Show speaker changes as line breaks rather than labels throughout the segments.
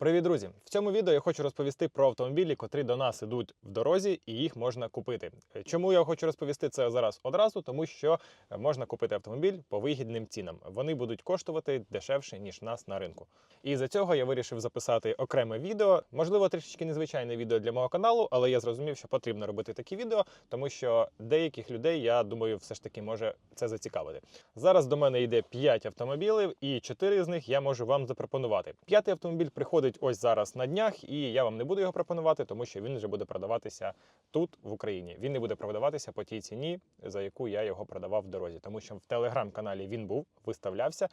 Привіт, друзі! В цьому відео я хочу розповісти про автомобілі, котрі до нас ідуть в дорозі, і їх можна купити. Чому я хочу розповісти це зараз одразу? Тому що е, можна купити автомобіль по вигідним цінам. Вони будуть коштувати дешевше ніж нас на ринку. І за цього я вирішив записати окреме відео. Можливо, трішечки незвичайне відео для мого каналу, але я зрозумів, що потрібно робити такі відео, тому що деяких людей, я думаю, все ж таки може це зацікавити. Зараз до мене йде 5 автомобілів, і 4 з них я можу вам запропонувати. П'ятий автомобіль приходить ось зараз на днях, і я вам не буду його пропонувати, тому що він вже буде продаватися тут, в Україні. Він не буде продаватися по тій ціні, за яку я його продавав в дорозі, тому що в телеграм-каналі він був, виставлявся.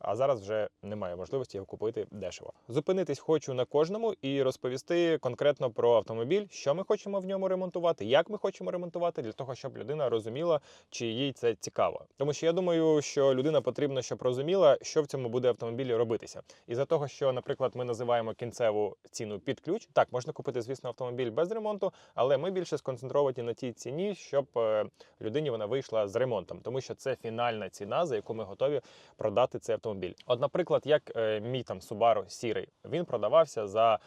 А зараз вже немає можливості його купити дешево. Зупинитись хочу на кожному і розповісти конкретно про автомобіль, що ми хочемо в ньому ремонтувати, як ми хочемо ремонтувати, для того, щоб людина розуміла, чи їй це цікаво. Тому що я думаю, що людина потрібно, щоб розуміла, що в цьому буде автомобілі робитися. І за того, що, наприклад, ми називаємо кінцеву ціну під ключ, так можна купити, звісно, автомобіль без ремонту, але ми більше сконцентровані на тій ціні, щоб е, людині вона вийшла з ремонтом, тому що це фінальна ціна, за яку ми готові продати цей автомобіль. От, наприклад, як е, мій там Subaru сірий, він продавався за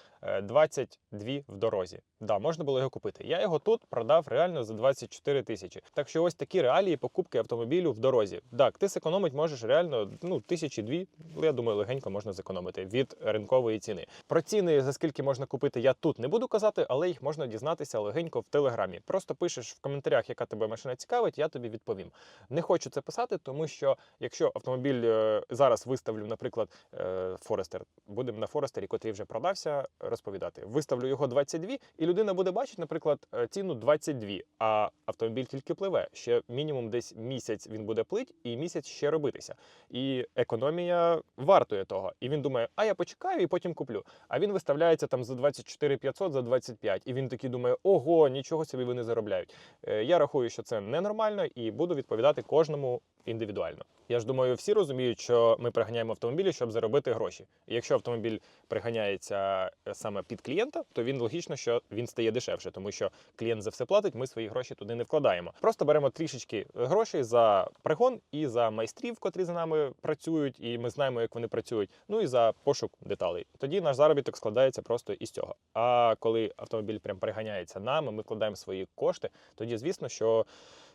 22 в дорозі. Да, можна було його купити. Я його тут продав реально за 24 тисячі. Так що ось такі реалії покупки автомобілю в дорозі. Так, ти зекономити можеш реально ну тисячі дві. Я думаю, легенько можна зекономити від ринкової ціни. Про ціни за скільки можна купити, я тут не буду казати, але їх можна дізнатися легенько в телеграмі. Просто пишеш в коментарях, яка тебе машина цікавить, я тобі відповім. Не хочу це писати, тому що якщо автомобіль е, зараз виставлю, наприклад, е, Форестер, будемо на Форестері, котрий вже продався, розповідати. Виставлю його 22, і людина буде бачити, наприклад, е, ціну 22, а автомобіль тільки пливе. Ще мінімум десь місяць він буде плить і місяць ще робитися. І економія вартує того. І він думає, а я почекаю і потім куплю. А він виставляється там за 24 500, за 25. І він такий думає, ого, нічого собі вони заробляють. Е, Я рахую, що це ненормально, і буду відповідати кожному індивідуально. Я ж думаю, всі розуміють, що ми приганяємо автомобілі, щоб заробити гроші. І якщо автомобіль приганяється е, саме під клієнта, то він логічно, що він стає дешевше, тому що клієнт за все платить, ми свої гроші туди не вкладаємо. Просто беремо трішечки грошей за пригон і за майстрів, котрі за нами працюють, і ми знаємо, як вони працюють. Ну і за пошук деталей. Тоді наш заробіток складається просто із цього. А коли автомобіль прям приганяється нами, ми вкладаємо свої кошти, тоді звісно, що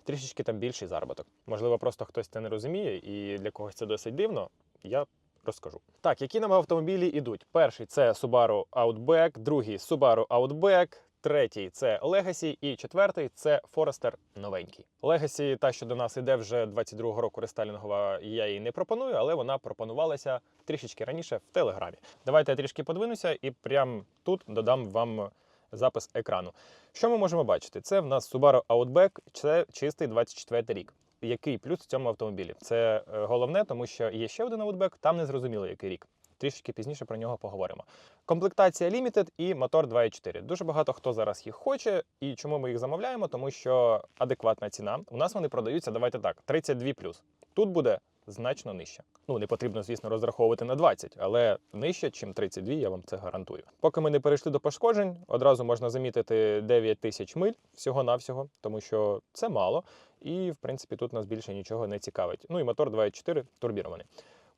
трішечки там більший заробіток. Можливо, просто хтось це не розуміє, і для когось це досить дивно. Я розкажу. Так, які нам автомобілі йдуть? Перший це Subaru Outback, другий Subaru Outback, третій це Legacy і четвертий це Forester новенький. Legacy, та що до нас іде вже 22-го року рестайлінгова, я її не пропоную, але вона пропонувалася трішечки раніше в Телеграмі. Давайте я трішки подвинуся і прямо тут додам вам запис екрану. Що ми можемо бачити? Це в нас Subaru Outback, це чистий 24 рік. Який плюс в цьому автомобілі? Це е, головне, тому що є ще один аутбек, там не зрозуміло, який рік. Трішки пізніше про нього поговоримо. Комплектація Limited і мотор 2.4. Дуже багато хто зараз їх хоче. І чому ми їх замовляємо? Тому що адекватна ціна. У нас вони продаються, давайте так, 32 Тут буде значно нижче. Ну не потрібно, звісно, розраховувати на 20, але нижче, ніж 32, я вам це гарантую. Поки ми не перейшли до пошкоджень, одразу можна замітити 9 тисяч миль всього-навсього, тому що це мало. І, в принципі, тут нас більше нічого не цікавить. Ну і мотор 2.4 турбірований.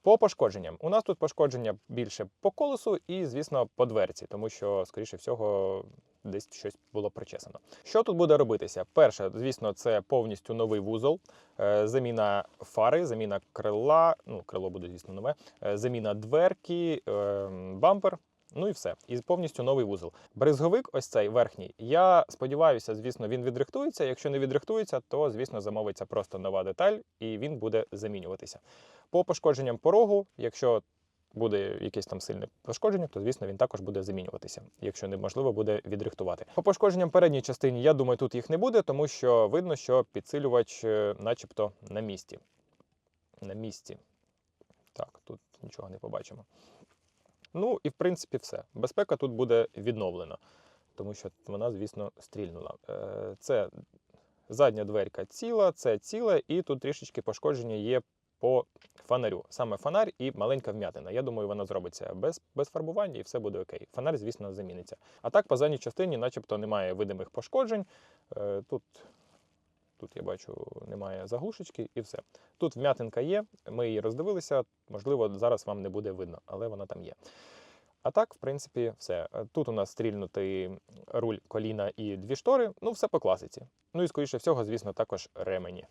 По пошкодженням. У нас тут пошкодження більше по колесу і, звісно, по дверці, тому що, скоріше всього, десь щось було причесано. Що тут буде робитися? Перше, звісно, це повністю новий вузол, е, заміна фари, заміна крила, ну, крило буде, звісно, нове, е, заміна дверки, е, бампер. Ну і все. І повністю новий вузол. Бризговик, ось цей верхній. Я сподіваюся, звісно, він відрихтується. Якщо не відрихтується, то, звісно, замовиться просто нова деталь і він буде замінюватися. По пошкодженням порогу, якщо буде якесь там сильне пошкодження, то звісно він також буде замінюватися, якщо неможливо буде відрихтувати. По пошкодженням передній частині, я думаю, тут їх не буде, тому що видно, що підсилювач, е, начебто, на місці. На місці. Так, тут нічого не побачимо. Ну і в принципі все. Безпека тут буде відновлена, тому що вона, звісно, стрільнула. Е, Це задня дверка ціла, це ціле, і тут трішечки пошкодження є по фонарю. Саме фонарь і маленька вмятина. Я думаю, вона зробиться без, без фарбування і все буде окей. Фонарь, звісно, заміниться. А так, по задній частині, начебто, немає видимих пошкоджень. Е, Тут, тут я бачу, немає заглушечки і все. Тут вмятинка є, ми її роздивилися. Можливо, зараз вам не буде видно, але вона там є. А так, в принципі, все. Е, Тут у нас стрільнутий руль, коліна і дві штори. Ну, все по класиці. Ну і скоріше всього, звісно, також ремені.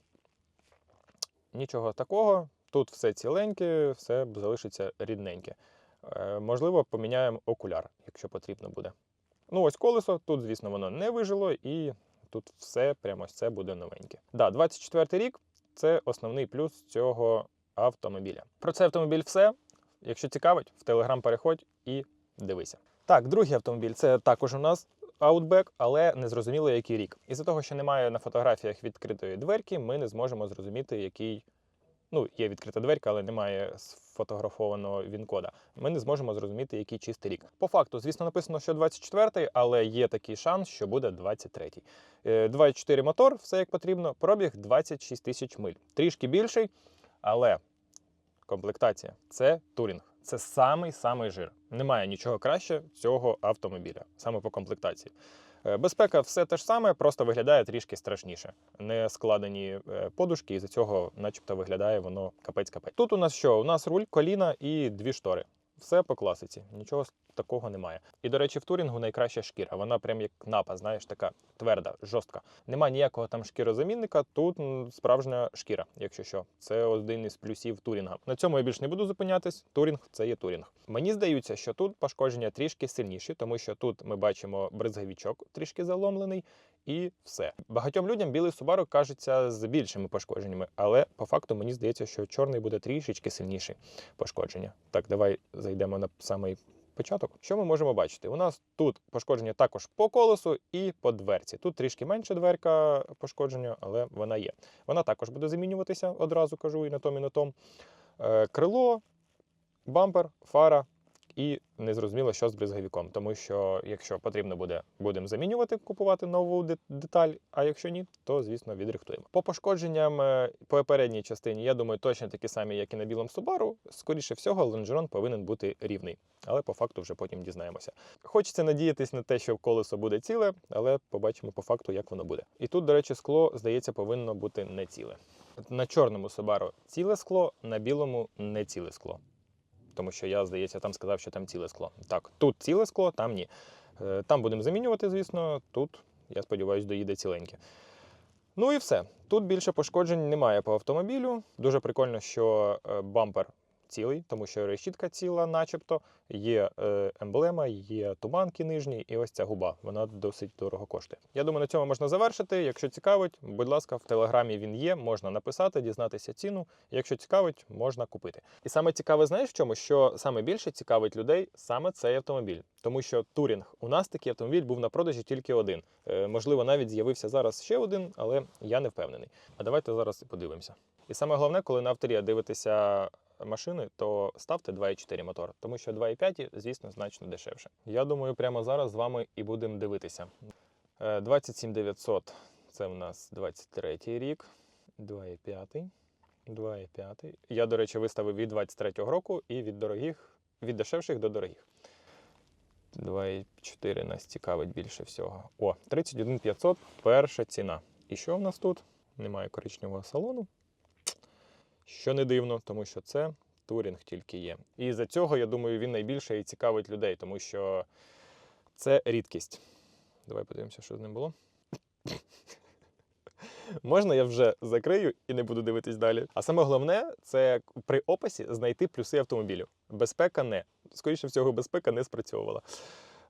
Нічого такого. Тут все ціленьке, все залишиться рідненьке. Е, можливо, поміняємо окуляр, якщо потрібно буде. Ну, ось колесо, тут, звісно, воно не вижило, і тут все прямо ось це буде новеньке. Да, 24 рік це основний плюс цього автомобіля. Про цей автомобіль все. Якщо цікавить, в Телеграм переходь і дивися. Так, другий автомобіль це також у нас Outback, але не зрозуміло, який рік. Із-за того, що немає на фотографіях відкритої дверки, ми не зможемо зрозуміти, який. Ну, є відкрита дверка, але немає сфотографованого він-кода. Ми не зможемо зрозуміти, який чистий рік. По факту, звісно, написано, що 24-й, але є такий шанс, що буде 23-й. Е, 2.4 мотор, все як потрібно. Пробіг 26 тисяч миль. Трішки більший, але комплектація це турінг. Це самий самий жир. Немає нічого краще цього автомобіля, саме по комплектації. Е, Безпека все те ж саме, просто виглядає трішки страшніше. Не складені е, подушки, і за цього, начебто, виглядає воно капець-капець. Тут у нас що? У нас руль, коліна і дві штори. Все по класиці, нічого такого немає. І, до речі, в турінгу найкраща шкіра. Вона прям як напа, знаєш, така тверда, жорстка. Нема ніякого там шкірозамінника. Тут справжня шкіра, якщо що. Це один із плюсів турінга. На цьому я більш не буду зупинятись. Турінг це є турінг. Мені здається, що тут пошкодження трішки сильніші, тому що тут ми бачимо бризговічок трішки заломлений. І все. Багатьом людям білий Subaru кажеться з більшими пошкодженнями, але по факту мені здається, що чорний буде трішечки сильніший пошкодження. Так, давай зайдемо на самий початок. Що ми можемо бачити? У нас тут пошкодження також по колесу і по дверці. Тут трішки менше дверка пошкодження, але вона є. Вона також буде замінюватися, одразу кажу, і на том, і на том. Е, Крило, бампер, фара. І незрозуміло, що з бризговіком, тому що якщо потрібно буде, будемо замінювати, купувати нову деталь. А якщо ні, то звісно відрихтуємо. По пошкодженням е, по передній частині, я думаю, точно такі самі, як і на білому Subaru. Скоріше всього, лонжерон повинен бути рівний, але по факту вже потім дізнаємося. Хочеться надіятись на те, що колесо буде ціле, але побачимо по факту, як воно буде. І тут, до речі, скло здається повинно бути не ціле. На чорному Subaru ціле скло, на білому не ціле скло тому що я, здається, там сказав, що там ціле скло. Так, тут ціле скло, там ні. Е, Там будемо замінювати, звісно, тут, я сподіваюся, доїде ціленьке. Ну і все. Тут більше пошкоджень немає по автомобілю. Дуже прикольно, що е, бампер цілий, тому що решітка ціла, начебто. Є е, емблема, є туманки нижні, і ось ця губа. Вона досить дорого коштує. Я думаю, на цьому можна завершити. Якщо цікавить, будь ласка, в телеграмі він є, можна написати, дізнатися ціну. Якщо цікавить, можна купити. І саме цікаве, знаєш в чому? Що саме більше цікавить людей саме цей автомобіль, тому що турінг у нас такий автомобіль був на продажі тільки один. Е, можливо, навіть з'явився зараз ще один, але я не впевнений. А давайте зараз подивимося. І саме головне, коли на авторі дивитеся машини, то ставте 2,4 мотор, тому що 2,5, звісно, значно дешевше. Я думаю, прямо зараз з вами і будемо дивитися. Е, 27900 це в нас 23 рік, 2,5. 2,5. Я, до речі, виставив від 23-го року і від дорогих, від дешевших до дорогих. 2,4 нас цікавить більше всього. О, 31500 перша ціна. І що в нас тут? Немає коричневого салону. Що не дивно, тому що це турінг тільки є. І за цього, я думаю, він найбільше і цікавить людей, тому що це рідкість. Давай подивимося, що з ним було. Можна я вже закрию і не буду дивитись далі. А саме головне це при описі знайти плюси автомобілю. Безпека не. Скоріше всього, безпека не спрацьовувала.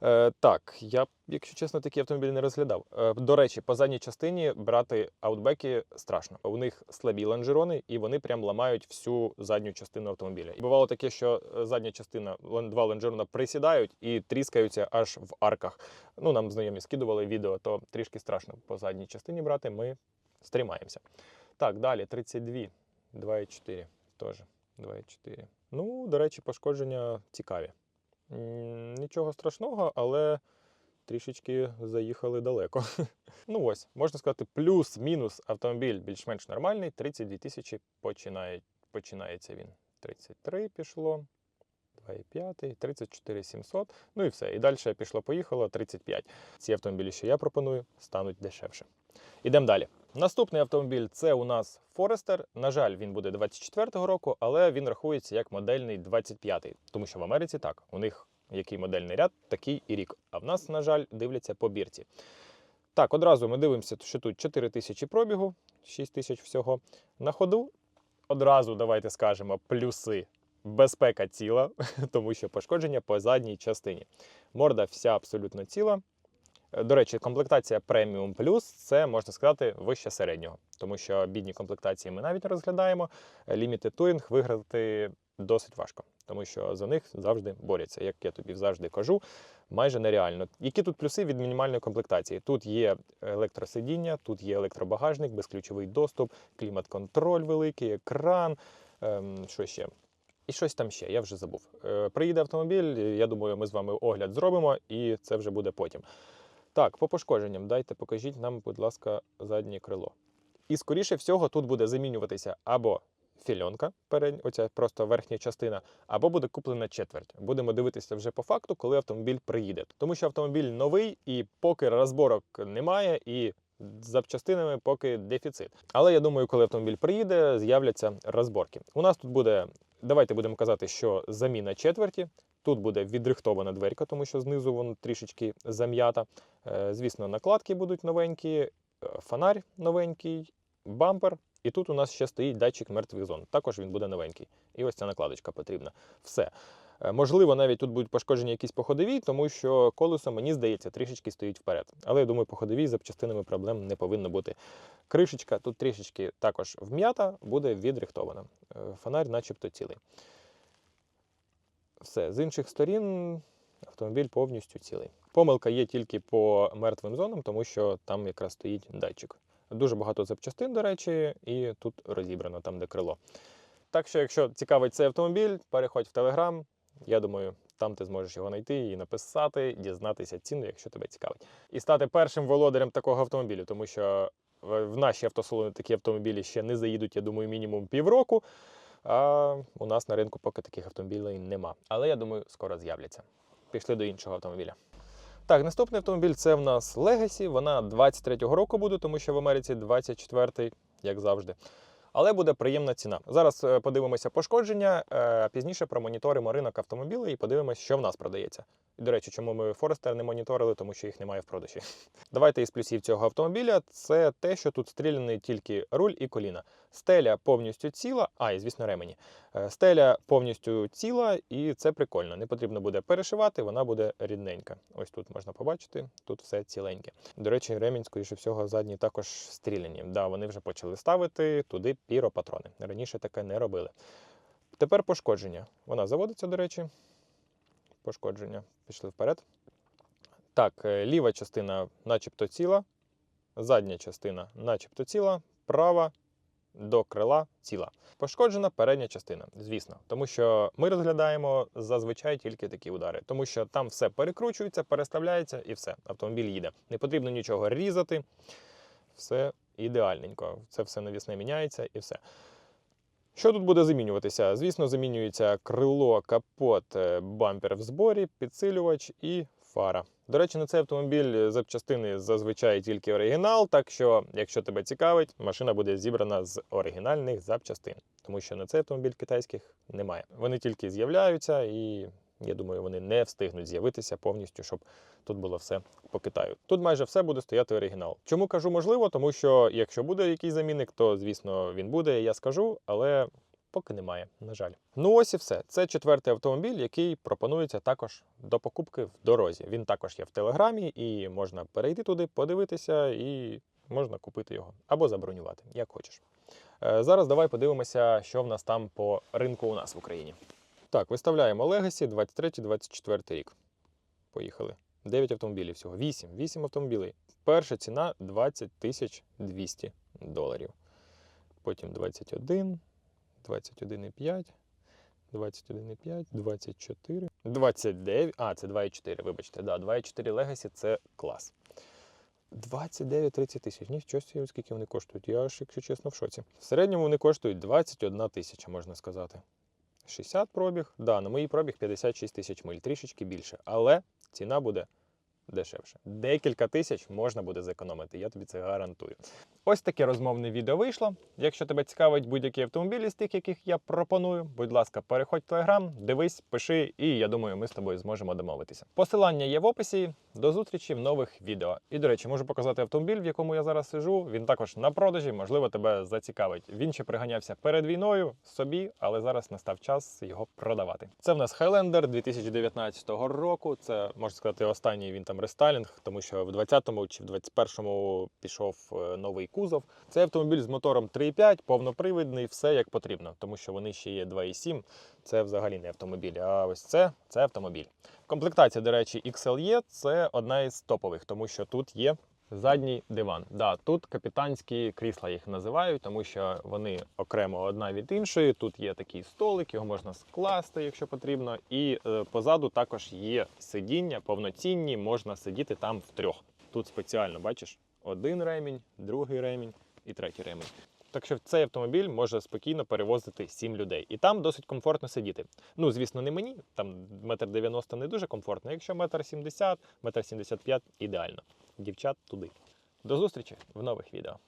Е, так, я, якщо чесно, такий автомобіль не розглядав. Е, до речі, по задній частині брати аутбеки страшно. У них слабі лонжерони, і вони прям ламають всю задню частину автомобіля. І бувало таке, що е, задня частина, два лонжерона присідають і тріскаються аж в арках. Ну, нам знайомі скидували відео, то трішки страшно по задній частині брати. Ми стримаємося. Так, далі 32, 2,4 теж 2,4. Ну, до речі, пошкодження цікаві. Нічого страшного, але трішечки заїхали далеко. Ну ось, можна сказати, плюс-мінус автомобіль більш-менш нормальний. 32 тисячі починає, починається він. 33 пішло. 2,5, 34 700, ну і все. І далі пішло-поїхало 35. Ці автомобілі, що я пропоную, стануть дешевше. Ідемо далі. Наступний автомобіль це у нас Forester. На жаль, він буде 24-го року, але він рахується як модельний 25-й. Тому що в Америці так, у них який модельний ряд, такий і рік. А в нас, на жаль, дивляться по бірці. Так, одразу ми дивимося, що тут 4 тисячі пробігу, 6 тисяч всього. На ходу одразу давайте скажемо плюси. Безпека ціла, тому що пошкодження по задній частині. Морда вся абсолютно ціла. Е, До речі, комплектація Premium Plus це можна сказати вище середнього, тому що бідні комплектації ми навіть не розглядаємо. Е, Limited Touring виграти досить важко, тому що за них завжди борються. Як я тобі завжди кажу, майже нереально. Які тут плюси від мінімальної комплектації? Тут є електросидіння, тут є електробагажник, безключовий доступ, клімат-контроль великий, екран. Ем, що ще? І щось там ще, я вже забув. Е, приїде автомобіль, я думаю, ми з вами огляд зробимо, і це вже буде потім. Так, по пошкодженням, дайте покажіть нам, будь ласка, заднє крило. І скоріше всього, тут буде замінюватися або фільонка, оця просто верхня частина, або буде куплена четверть. Будемо дивитися вже по факту, коли автомобіль приїде. Тому що автомобіль новий, і поки розборок немає, і запчастинами поки дефіцит. Але я думаю, коли автомобіль приїде, з'являться розборки. У нас тут буде, давайте будемо казати, що заміна четверті. Тут буде відрихтована дверка, тому що знизу воно трішечки зам'ята. Е, Звісно, накладки будуть новенькі, е, фонарь новенький, бампер. І тут у нас ще стоїть датчик мертвих зон. Також він буде новенький. І ось ця накладочка потрібна. Все. Е, Можливо, навіть тут будуть пошкоджені якісь по ходовій, тому що колесо, мені здається, трішечки стоїть вперед. Але я думаю, по ходовій з запчастинами проблем не повинно бути. Кришечка тут трішечки також вм'ята, буде відрихтована. Фонарь, начебто, цілий. Все, з інших сторін автомобіль повністю цілий. Помилка є тільки по мертвим зонам, тому що там якраз стоїть датчик. Дуже багато запчастин, до речі, і тут розібрано там, де крило. Так що, якщо цікавить цей автомобіль, переходь в Телеграм. Я думаю, там ти зможеш його знайти і написати, дізнатися ціну, якщо тебе цікавить. І стати першим володарем такого автомобілю, тому що в наші автосалони такі автомобілі ще не заїдуть, я думаю, мінімум півроку. А у нас на ринку поки таких автомобілей нема. Але я думаю, скоро з'являться. Пішли до іншого автомобіля. Так, наступний автомобіль це в нас Legacy. Вона 23-го року буде, тому що в Америці 24-й, як завжди. Але буде приємна ціна. Зараз е, подивимося пошкодження, е, пізніше промоніторимо ринок автомобілів і подивимося, що в нас продається. І, до речі, чому ми Форестер не моніторили, тому що їх немає в продажі. Давайте із плюсів цього автомобіля це те, що тут стріляний тільки руль і коліна. Стеля повністю ціла, а і звісно, ремені. Е, Стеля повністю ціла, і це прикольно. Не потрібно буде перешивати, вона буде рідненька. Ось тут можна побачити, тут все ціленьке. До речі, ремінь, скоріше всього, задні також стріляні. Да, вони вже почали ставити туди піропатрони. Раніше таке не робили. Тепер пошкодження. Вона заводиться, до речі. Пошкодження. Пішли вперед. Так, е, ліва частина начебто ціла, задня частина начебто ціла, права до крила ціла. Пошкоджена передня частина, звісно, тому що ми розглядаємо зазвичай тільки такі удари, тому що там все перекручується, переставляється і все. Автомобіль їде. Не потрібно нічого різати. Все ідеальненько. Це все навісне міняється і все. Що тут буде замінюватися? Звісно, замінюється крило, капот, е, бампер в зборі, підсилювач і фара. До речі, на цей автомобіль запчастини зазвичай тільки оригінал, так що, якщо тебе цікавить, машина буде зібрана з оригінальних запчастин, тому що на цей автомобіль китайських немає. Вони тільки з'являються, і я думаю, вони не встигнуть з'явитися повністю, щоб тут було все по Китаю. Тут майже все буде стояти оригінал. Чому кажу можливо? Тому що якщо буде якийсь замінник, то звісно він буде, я скажу, але. Поки немає, на жаль. Ну ось і все. Це четвертий автомобіль, який пропонується також до покупки в дорозі. Він також є в телеграмі, і можна перейти туди, подивитися, і можна купити його або забронювати, як хочеш. Е, Зараз давай подивимося, що в нас там по ринку у нас в Україні. Так, виставляємо Legacy 23-24 рік. Поїхали. 9 автомобілів всього. 8. 8 автомобілів. Перша ціна 20 тисяч 200 доларів. Потім 21, 21,5, 21,5, 24, 29. А, це 2,4, вибачте. Да, 2,4 Legacy це клас. 29-30 тисяч. Нічого собі, скільки вони коштують. Я аж, якщо чесно, в шоці. В середньому вони коштують 21 тисяча, можна сказати. 60 пробіг. Да, на моїй пробіг 56 тисяч миль, трішечки більше. Але ціна буде дешевше. Декілька тисяч можна буде зекономити, я тобі це гарантую. Ось таке розмовне відео вийшло. Якщо тебе цікавить будь-які автомобілі з тих, яких я пропоную, будь ласка, переходь в Телеграм, дивись, пиши, і я думаю, ми з тобою зможемо домовитися. Посилання є в описі. До зустрічі в нових відео. І до речі, можу показати автомобіль, в якому я зараз сижу. Він також на продажі, можливо, тебе зацікавить. Він ще приганявся перед війною собі, але зараз настав час його продавати. Це в нас Highlander 2019 року. Це можна сказати останній він там рестайлінг, тому що в 20-му чи в 21-му пішов е, новий кузов. Це автомобіль з мотором 3.5, повнопривідний, все як потрібно, тому що вони ще є 2.7. Це взагалі не автомобіль. А ось це це автомобіль. Комплектація, до речі, XLE це одна із топових, тому що тут є задній диван. Да, тут капітанські крісла їх називають, тому що вони окремо одна від іншої. Тут є такий столик, його можна скласти, якщо потрібно. І е, позаду також є сидіння повноцінні, можна сидіти там втрьох. Тут спеціально бачиш один ремінь, другий ремінь і третій ремінь. Так що цей автомобіль може спокійно перевозити 7 людей. І там досить комфортно сидіти. Ну, звісно, не мені, там метр 90 не дуже комфортно. Якщо метр 70, метр 75 ідеально. Дівчат туди. До зустрічі в нових відео.